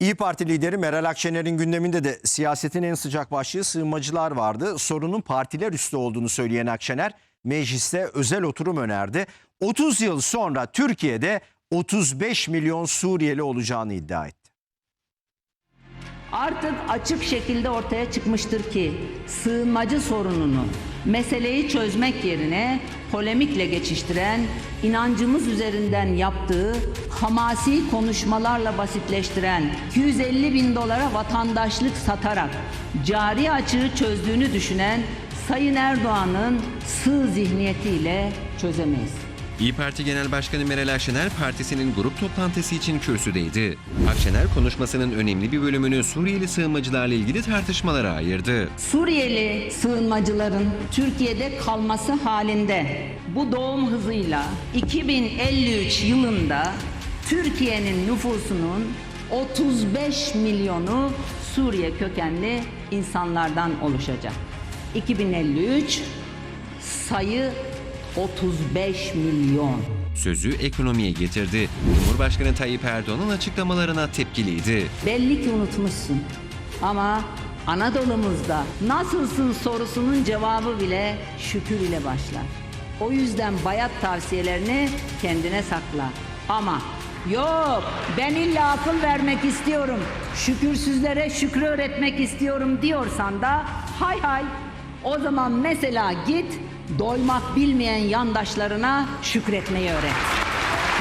İyi Parti lideri Meral Akşener'in gündeminde de siyasetin en sıcak başlığı sığınmacılar vardı. Sorunun partiler üstü olduğunu söyleyen Akşener mecliste özel oturum önerdi. 30 yıl sonra Türkiye'de 35 milyon Suriyeli olacağını iddia etti. Artık açık şekilde ortaya çıkmıştır ki sığınmacı sorununu meseleyi çözmek yerine polemikle geçiştiren, inancımız üzerinden yaptığı hamasi konuşmalarla basitleştiren, 250 bin dolara vatandaşlık satarak cari açığı çözdüğünü düşünen Sayın Erdoğan'ın sığ zihniyetiyle çözemeyiz. İyi Parti Genel Başkanı Meral Akşener partisinin grup toplantısı için kürsüdeydi. Akşener konuşmasının önemli bir bölümünü Suriyeli sığınmacılarla ilgili tartışmalara ayırdı. Suriyeli sığınmacıların Türkiye'de kalması halinde bu doğum hızıyla 2053 yılında Türkiye'nin nüfusunun 35 milyonu Suriye kökenli insanlardan oluşacak. 2053 sayı 35 milyon. Sözü ekonomiye getirdi. Cumhurbaşkanı Tayyip Erdoğan'ın açıklamalarına tepkiliydi. Belli ki unutmuşsun. Ama Anadolu'muzda nasılsın sorusunun cevabı bile şükür ile başlar. O yüzden bayat tavsiyelerini kendine sakla. Ama yok ben illa akıl vermek istiyorum. Şükürsüzlere şükrü öğretmek istiyorum diyorsan da hay hay. O zaman mesela git doymak bilmeyen yandaşlarına şükretmeyi öğret.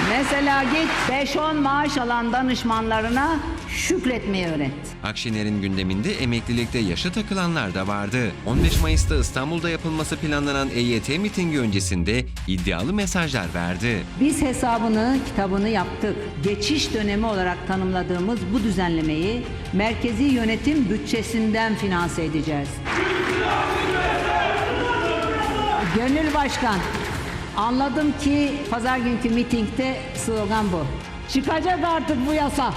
Mesela git 5-10 maaş alan danışmanlarına şükretmeyi öğret. Akşener'in gündeminde emeklilikte yaşa takılanlar da vardı. 15 Mayıs'ta İstanbul'da yapılması planlanan EYT mitingi öncesinde iddialı mesajlar verdi. Biz hesabını, kitabını yaptık. Geçiş dönemi olarak tanımladığımız bu düzenlemeyi merkezi yönetim bütçesinden finanse edeceğiz. Gönül Başkan, anladım ki pazar günkü mitingde slogan bu. Çıkacak artık bu yasa.